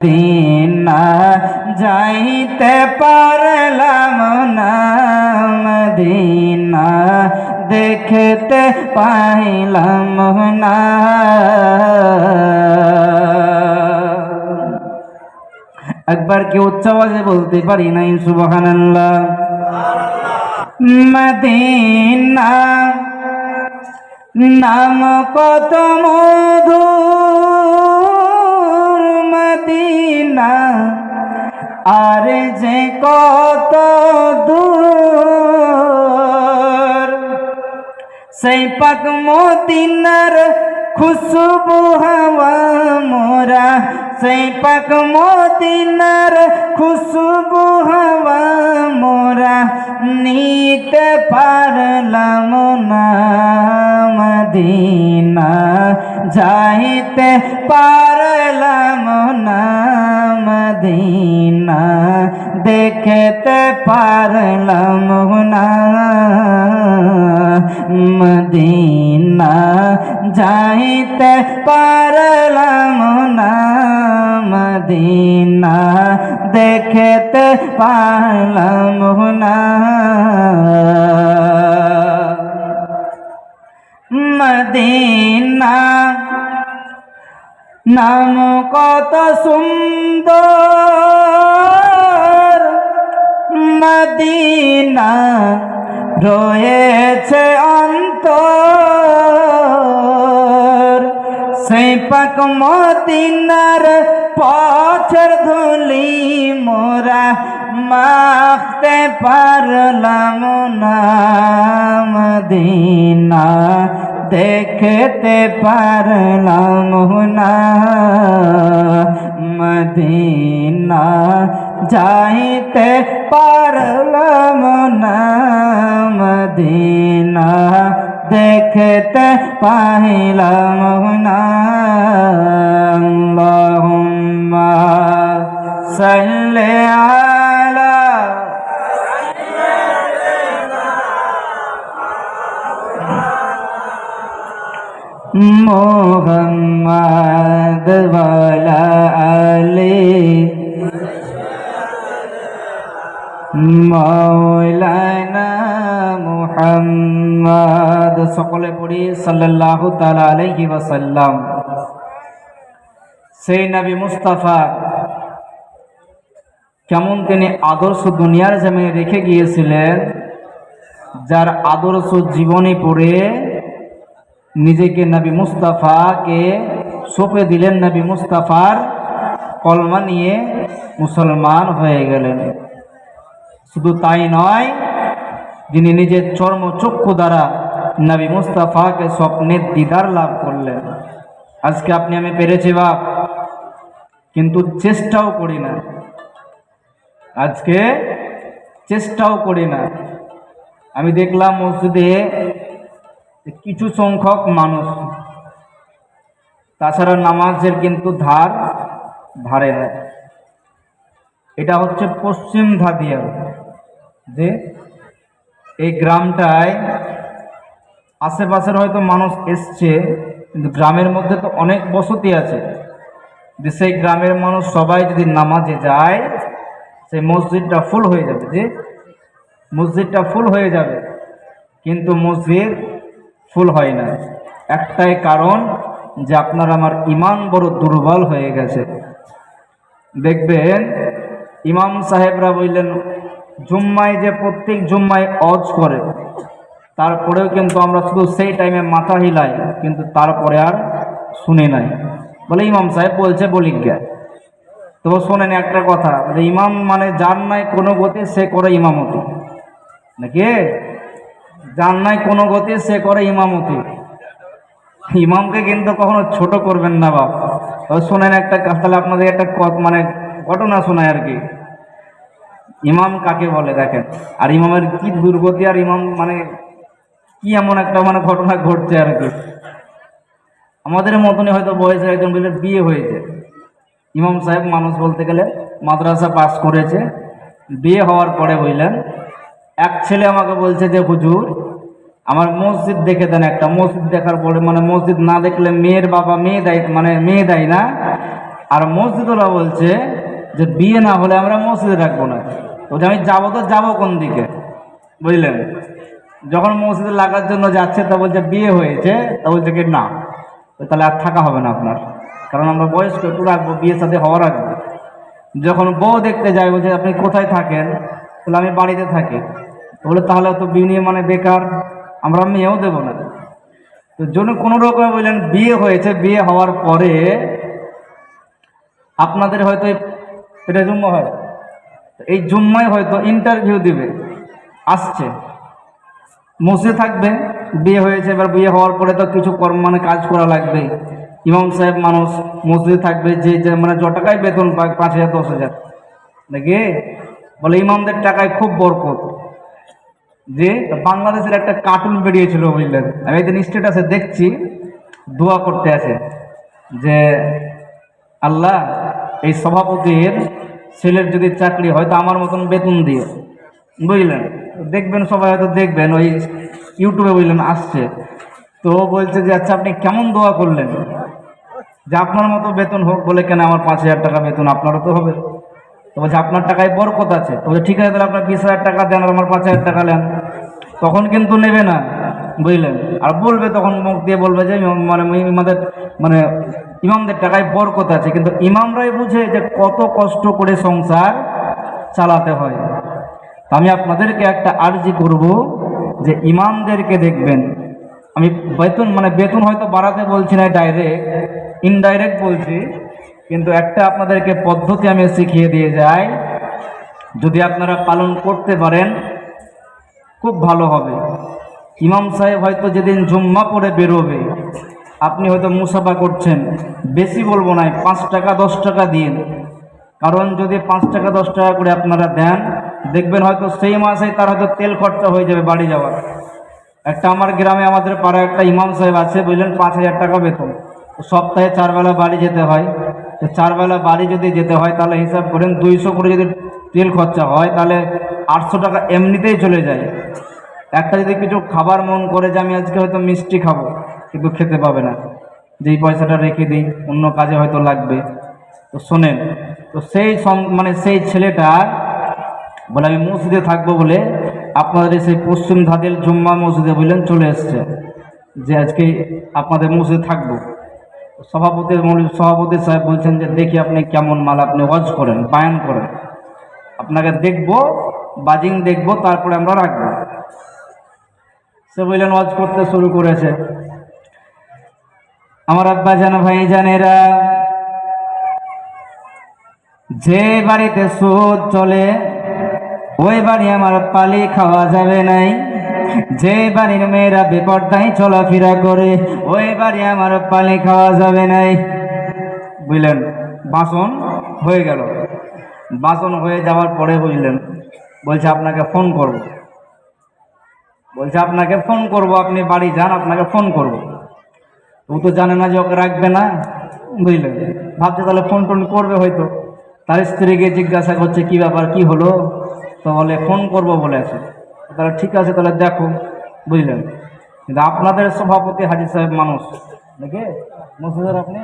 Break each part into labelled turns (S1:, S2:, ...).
S1: দিনা যাইতে পারলাম না, মদিনা দেখতে পাইলাম না। একবার কি উচ্চ আওয়াজে বলতে পারি নাই সুবহানাল্লাহ? মদিনা নাম কত মধুর মদিনা। আর যে কত দূর, সেই পাক মদিনার খুশবু হাওয়া মোরা। সেই পাক মদিনার খুশবু হাওয়া মোরা। নিতে পারলাম না মদিনা। যাইতে পারলাম না মদিনা, দেখতে পারলাম না মদিনা, যাইতে পারলাম না মদিনা, দেখতে পারলাম না। মদিনা। নাম কত সুন্দর। মদিনা রয়েছে অন্তর। সেই পাক মদিনার পথের ধুলি মোরা মাখতে পারলাম না। মদিনা দেখতে পারলাম না। মদিনা যাইতে পারলাম না। মদিনা দেখতে পাইলাম না। সাল্লি আলা মোহাম্মদ ওয়ালা আলী মৌলানা মুহাম্মদ সকলে পড়ি সাল্লাল্লাহু তাআলা আলাইহি ওয়াসাল্লাম সেই নবী মুস্তাফা কেমন তিনি আদর্শ দুনিয়ার জমিনে রেখে গিয়েছিলেন, যার আদর্শ জীবনী পড়ে নিজেকে নবী মুস্তাফাকে সঁপে দিলেন নবী মুস্তাফার কলমা নিয়ে মুসলমান হয়ে গেলেন। শুধু তাই নয়, যিনি নিজের চর্মচক্ষু দ্বারা নবী মুস্তাফাকে স্বপ্নের দিদার লাভ করলেন। আজকে আপনি আমি পেরেছি বাপ, কিন্তু চেষ্টাও করি না। আজকে চেষ্টাও করি না। আমি দেখলাম মসজিদে কিছু সংখ্যক মানুষ। তাছাড়া নামাজের কিন্তু ধার ধারে না। এটা হচ্ছে পশ্চিম ধাদিয়া যে এই গ্রামটায় আশেপাশের হয়তো মানুষ এসছে, কিন্তু গ্রামের মধ্যে তো অনেক বসতি আছে। যে সেই গ্রামের মানুষ সবাই যদি নামাজে যায়, সেই মসজিদটা ফুল হয়ে যাবে। যে মসজিদটা ফুল হয়ে যাবে, কিন্তু মসজিদ ফুল হয় না। একটাই কারণ যে আপনার আমার ইমান বড় দুর্বল হয়ে গেছে। দেখবেন ইমাম সাহেবরা বললেন, জুম্মায় যে প্রত্যেক জুম্মায় অজ করে, তারপরেও কিন্তু আমরা শুধু সেই টাইমে মাথা হিলাই, কিন্তু তারপরে আর শুনে নাই। বলে ইমাম সাহেব বলছে, বলি জ্ঞা তবু শোনেন একটা কথা ইমাম মানে যার নাই কোনো গতি, সে করে ইমামতি। নাকি? যার নাই কোনো গতি সে করে ইমামতি। ইমামকে কিন্তু কখনো ছোট করবেন না বাপ। শোনেন একটা কাজ, তাহলে আপনাদের একটা মানে ঘটনা শোনায় আর কি। ইমাম কাকে বলে দেখেন? আর ইমামের কি দুর্গতি আর ইমাম মানে কি এমন একটা মানে ঘটনা ঘটছে আর কি। আমাদের মতনই হয়তো বয়সে একজন বলে বিয়ে হয়েছে। ইমাম সাহেব মানুষ বলতে গেলে মাদ্রাসা পাস করেছে, বিয়ে হওয়ার পরে বললেন এক ছেলে আমাকে বলছে যে, হুজুর, আমার মসজিদ দেখে দেন একটা। মসজিদ দেখার পরে মানে মসজিদ না দেখলে মেয়ের বাবা মেয়ে দেয় মানে মেয়ে দেয় না। আর মসজিদওয়ালা বলছে যে, বিয়ে না হলে আমরা মসজিদে রাখব না। বলছে আমি যাব তো যাব কোন দিকে? বুঝলেন? যখন মসজিদে লাগার জন্য যাচ্ছে, তা বলছে, বিয়ে হয়েছে? তা বলছে কি, না। তাহলে আর থাকা হবে না আপনার। কারণ আমরা বয়স্ক, একটু রাখব, বিয়ের সাথে হওয়ার আগে যখন বউ দেখতে যায়, বলছে, আপনি কোথায় থাকেন? তাহলে আমি বাড়িতে থাকি। বলে তাহলে তো বিয়ে মানে বেকার, আমরা মেয়েও দেবো না। তো জন্য কোনো রকমে বললেন, বিয়ে হয়েছে, বিয়ে হওয়ার পরে আপনাদের হয়তো এটা জুম্মা হয়। এই জুম্মায় হয়তো ইন্টারভিউ দিবে, আসছে। মসজিদে থাকবে, বিয়ে হয়েছে, এবার বিয়ে হওয়ার পরে তো কিছু কর্ম মানে কাজ করা লাগবে। ইমাম সাহেব মানুষ, মসজিদে থাকবে, যে যে মানে য টাকায় বেতন পায় পাঁচ হাজার, দশ হাজার। নাকি? বলে ইমামদের টাকায় খুব বরকত। যে বাংলাদেশের একটা কার্টুন বেরিয়েছিল বুঝলেন। আমি একদিন স্টেটাসে দেখছি, দোয়া করতে আছে যে আল্লাহ এই সভাপতির ছেলের যদি চাকরি হয় তো আমার মতন বেতন দিয়ে, বুঝলেন? দেখবেন, সবাই হয়তো দেখবেন, ওই ইউটিউবে বুঝলেন আসছে। তো বলছে যে আচ্ছা আপনি কেমন দোয়া করলেন? যে, আপনার মতো বেতন হোক বলে কেন আমার পাঁচ হাজার টাকা বেতন, আপনারও তো হবে। তো বলছে আপনার টাকায় বরকত আছে তো বলছে ঠিক আছে, তাহলে আপনার বিশ হাজার টাকা দেন আর আমার পাঁচ হাজার টাকা নেন। তখন কিন্তু নেবে না, বুঝলেন? আর বলবে তখন মুখ দিয়ে বলবে যে মানে আমাদের মানে ইমামদের টাকায় বরকত আছে। কিন্তু ইমামরাই বুঝে যে কত কষ্ট করে সংসার চালাতে হয়। আমি আপনাদেরকে একটা আর্জি করব যে ইমামদেরকে দেখবেন। আমি বেতন মানে বেতন হয়তো বাড়াতে বলছি না ডাইরেক্ট ইনডাইরেক্ট বলছি। কিন্তু একটা আপনাদেরকে পদ্ধতি আমি শিখিয়ে দিয়ে যাই। যদি আপনারা পালন করতে পারেন, খুব ভালো হবে। ইমাম সাহেব হয়তো যেদিন জুম্মা পড়ে বেরোবে, আপনি হয়তো মুসাফা করছেন। বেশি বলব না, পাঁচ টাকা, দশ টাকা দিন। কারণ যদি পাঁচ টাকা, দশ টাকা করে আপনারা দেন, দেখবেন হয়তো সেই মাসেই তার হয়তো তেল খরচা হয়ে যাবে বাড়ি যাওয়ার। একটা আমার গ্রামে আমাদের পাড়ায় একটা ইমাম সাহেব আছে, বুঝলেন? পাঁচ হাজার টাকা বেতন। সপ্তাহে চারবেলা বাড়ি যেতে হয়। চারবেলা বাড়ি যদি যেতে হয়, তাহলে হিসাব করেন দুইশো করে যদি তেল খরচা হয়, তাহলে আটশো টাকা এমনিতেই চলে যায়। একটা যদি কিছু খাবার মন করে যে আমি আজকে হয়তো মিষ্টি খাব, কিন্তু খেতে পাবে না। যেই পয়সাটা রেখে দিই, অন্য কাজে হয়তো লাগবে। তো শোনেন, তো সেই মানে সেই ছেলেটা বলে, আমি মসজিদে থাকব বলে আপনাদের সেই পশ্চিম ধাদের জুম্মা মসজিদে বললেন, চলে এসছে। যে আজকে আপনাদের মসজিদে থাকব। সভাপতি সভাপতি সাহেব বলছেন যে, দেখি আপনি কেমন মাল আপনি ওয়াজ করেন, বায়ান করেন। আপনাকে দেখব, বাজিং দেখব, তারপরে আমরা রাখব। সে বললেন, ওয়াজ করতে শুরু করেছে। আমার আব্বা জান, ভাই জানেরা, যে বাড়িতে সুদ চলে, ওই বাড়ি আমার পালি খাওয়া যাবে নাই। যে বাড়ির মেয়েরা বেপরদাই চলাফেরা করে, ওই বাড়ি আমার পালি খাওয়া যাবে নাই। বুঝলেন? বাসন হয়ে গেল। বাসন হয়ে যাওয়ার পরে বুঝলেন, বলছে, আপনাকে ফোন করব। বলছে, আপনাকে ফোন করব, আপনি বাড়ি যান, আপনাকে ফোন করব। ও তো জানে না যে ওকে রাখবে না, বুঝলেন? ভাবছে, তাহলে ফোন টোন করবে হয়তো। তার স্ত্রীকে জিজ্ঞাসা করছে, কি ব্যাপার, কি হলো? তো বলে, ফোন করব বলেছে। তাহলে ঠিক আছে, তাহলে দেখো, বুঝলেন? কিন্তু আপনাদের সভাপতি হাজি সাহেব মানুষ, নাকি? মসজিদের আপনি?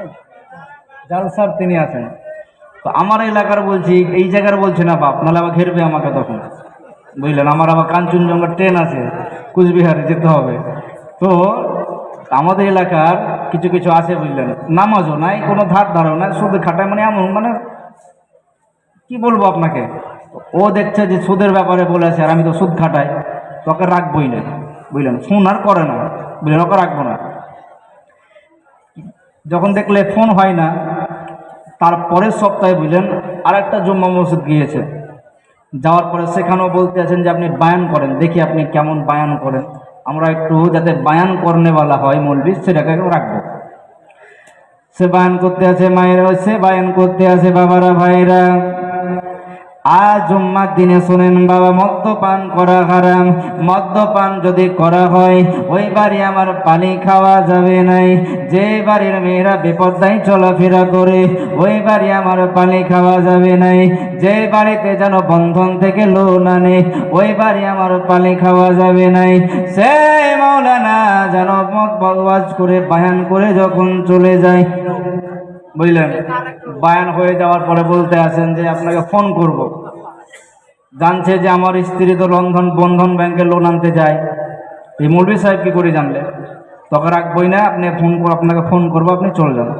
S1: জালসার তিনি আছেন। তো আমার এলাকার বলছি, এই জায়গার বলছে না বাপ, নাহলে আবার ঘেরবে আমাকে তখন। বুঝলেন? আমার আবার কাঞ্চনজঙ্ঘা ট্রেন আছে, কুচবিহারে যেতে হবে। তো আমাদের এলাকার কিছু কিছু আছে, বুঝলেন? নামাজও নাই, কোনো ধার ধারও নাই, শুধু খাটায় মানে এমন মানে কি বলব আপনাকে? ও দেখছে যে সুদের ব্যাপারে বলেছে আর আমি তো সুদ খাটাই, তোকে রাখবই না, বুঝলেন? ফোন আর করে না, বুঝলেন? ওকে রাখব না। যখন দেখলে ফোন হয় না তারপরের সপ্তাহে বুঝলেন, আরেকটা জুম্মা মসজিদ গিয়েছে। যাওয়ার পরে সেখানেও বলতে আছেন যে, আপনি বায়ান করেন, দেখি আপনি কেমন বায়ান করেন। আমরা একটু যাতে বায়ান করনেওয়ালা হয় মৌলবি সেটাকে রাখব। সে বায়ান করতে আছে মায়েরা, সে বায়ান করতে আছে বাবারা, ভাইরা। আজ জুম্মার দিনে শোনেন বাবা, মদ্যপান করা হারাম। মদ্যপান যদি করা হয়, ওই বাড়ি আমার পানি খাওয়া যাবে নাই। যে বাড়ির মেয়েরা বিপদায় চলাফেরা করে, ওই বাড়ি আমার পানি খাওয়া যাবে নাই। যে বাড়িতে যেন বন্ধন থেকে লোন আনে, ওই বাড়ি আমার পানি খাওয়া যাবে নাই। সে মৌলানা যেন মত বকবাজ করে বায়ান করে যখন চলে যায়। বুঝলেন? বায়ান হয়ে যাওয়ার পরে বলতে আসেন যে, আপনাকে ফোন করব। জানছে যে আমার স্ত্রী তো লন্ধন বন্ধন ব্যাংকে লোন আনতে যায়। এই মৌলভী সাহেব কি করে জানলে? তখন রাখবই না, আপনি ফোন আপনাকে ফোন করব, আপনি চলে যান।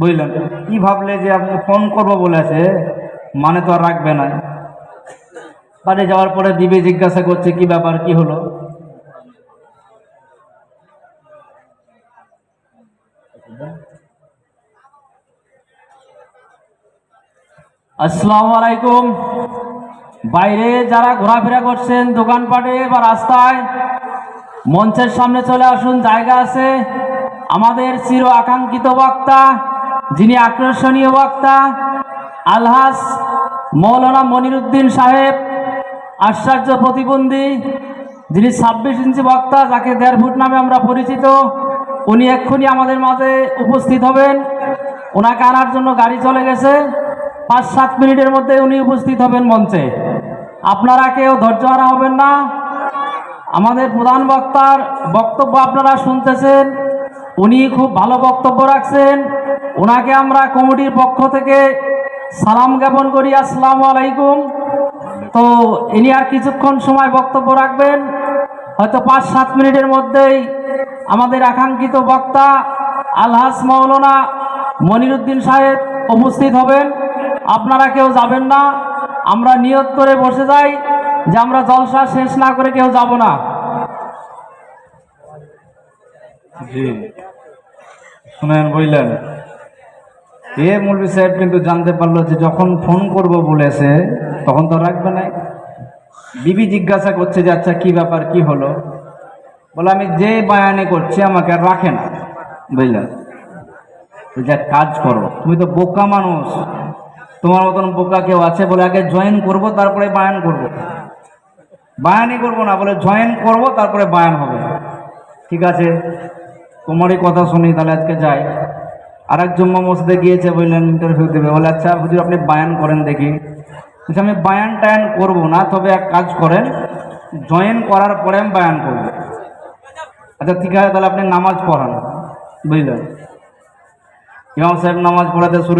S1: বুঝলেন? কি ভাবলে যে আপনি ফোন করব বলেছে মানে তো আর রাখবে না। বাড়ি যাওয়ার পরে দিবে জিজ্ঞাসা করছে, কি ব্যাপার, কি হলো?
S2: আসসালামু আলাইকুম। বাইরে যারা ঘোরাফেরা করছেন, দোকানপাটে বা রাস্তায়, মঞ্চের সামনে চলে আসুন, জায়গা আছে। আমাদের চির আকাঙ্ক্ষিত বক্তা, যিনি আকর্ষণীয় বক্তা, আলহাস মৌলানা মনিরুদ্দিন সাহেব, আশ্চর্য প্রতিবন্ধী, যিনি ছাব্বিশ ইঞ্চি বক্তা, যাকে দেড় ফুট নামে আমরা পরিচিত, উনি এক্ষুনি আমাদের মাঝে উপস্থিত হবেন। ওনাকে আনার জন্য গাড়ি চলে গেছে। পাঁচ সাত মিনিটের মধ্যে উনি উপস্থিত হবেন মঞ্চে। আপনারা কেউ ধৈর্য হারা হবেন না। আমাদের প্রধান বক্তার বক্তব্য আপনারা শুনতেছেন, উনি খুব ভালো বক্তব্য রাখছেন। ওনাকে আমরা কমিটির পক্ষ থেকে সালাম জ্ঞাপন করি, আসসালামু আলাইকুম। তো ইনি আর কিছুক্ষণ সময় বক্তব্য রাখবেন, হয়তো পাঁচ, সাত মিনিটের মধ্যেই আমাদের আকাঙ্ক্ষিত বক্তা আলহাস মৌলানা মনিরুদ্দিন সাহেব উপস্থিত হবেন। আপনারা কেউ যাবেন না। আমরা নিয়ত করে বসে যাই যে আমরা জলসা শেষ না করে কেউ যাব না।
S1: শুনেন, বুঝলেন? এ মৌলভী সাহেব কিন্তু জানতে পারল যে যখন ফোন করব বলেছে, তখন তো রাখবে না বিবি জিজ্ঞাসা করছে যে আচ্ছা কি ব্যাপার, কি হলো? বলে, আমি যে বায়ানে করছি, আমাকে আর রাখে না। বুঝলেন? এক কাজ করো, তুমি তো বোকা মানুষ। তোমার মতন বোকা কেউ আছে বলে আগে জয়েন করব তারপরে বায়ান করব। বায়ানই করব না বলে জয়েন করব তারপরে বায়ান হবে। ঠিক আছে? তোমারই কথা শুনি তাহলে আজকে যাই। আর এক জম্মা মসজিদে গিয়েছে বললেন ইন্টারভিউ দেবে। বলে আচ্ছা হুজুর আপনি বায়ান করেন দেখি। বলছে, আমি বায়ান টায়ান করব না তবে এক কাজ করেন জয়েন করার পরে আমি বায়ান করব। আচ্ছা ঠিক আছে তাহলে আপনি নামাজ পড়ান বুঝলেন? ইমাম সাহেব নামাজ পড়াতে শুরু